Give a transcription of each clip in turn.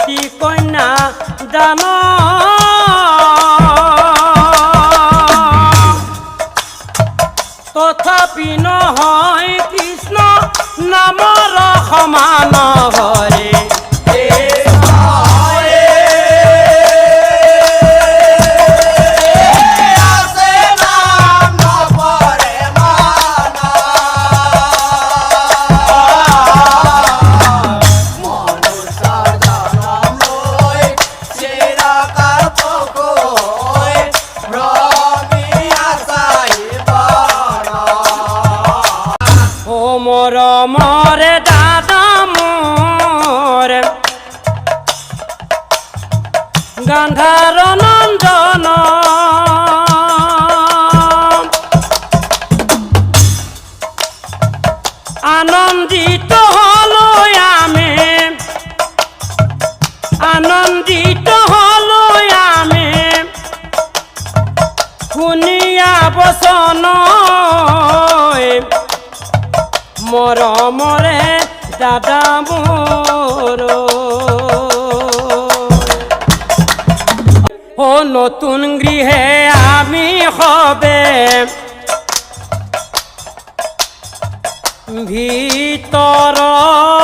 সতী কন্যা দান তথাপি নহয় কৃষ্ণ নামৰ সমান হৰে মোর মরে দাদা মোর। গান্ধার নন্দন। আনন্দিত হলো আমি। আনন্দিত হলো আমি। শুনিয়া বচন মৰমৰে দাদা মোৰ ও নতুন গৃহে আমি হবে।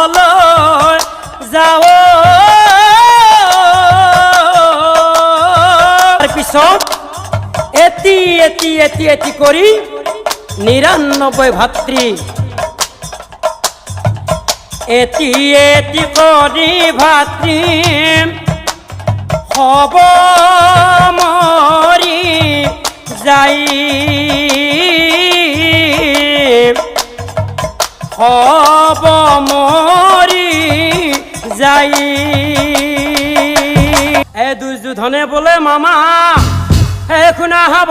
ভিতৰলৈ যাওঁ। পিছত এটি এটি এটি এটি কৰি নিৰান্নব্বৈ ভাতৃ। এটি এটি কৰি ভাতৃ হব মৰি যাই। হব মৰি যাই। এ দুৰ্যোধনে বোলে মামা হে শুনা হব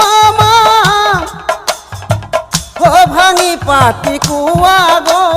মামা। ও ভাঙি পাতি কুয়া গৈ।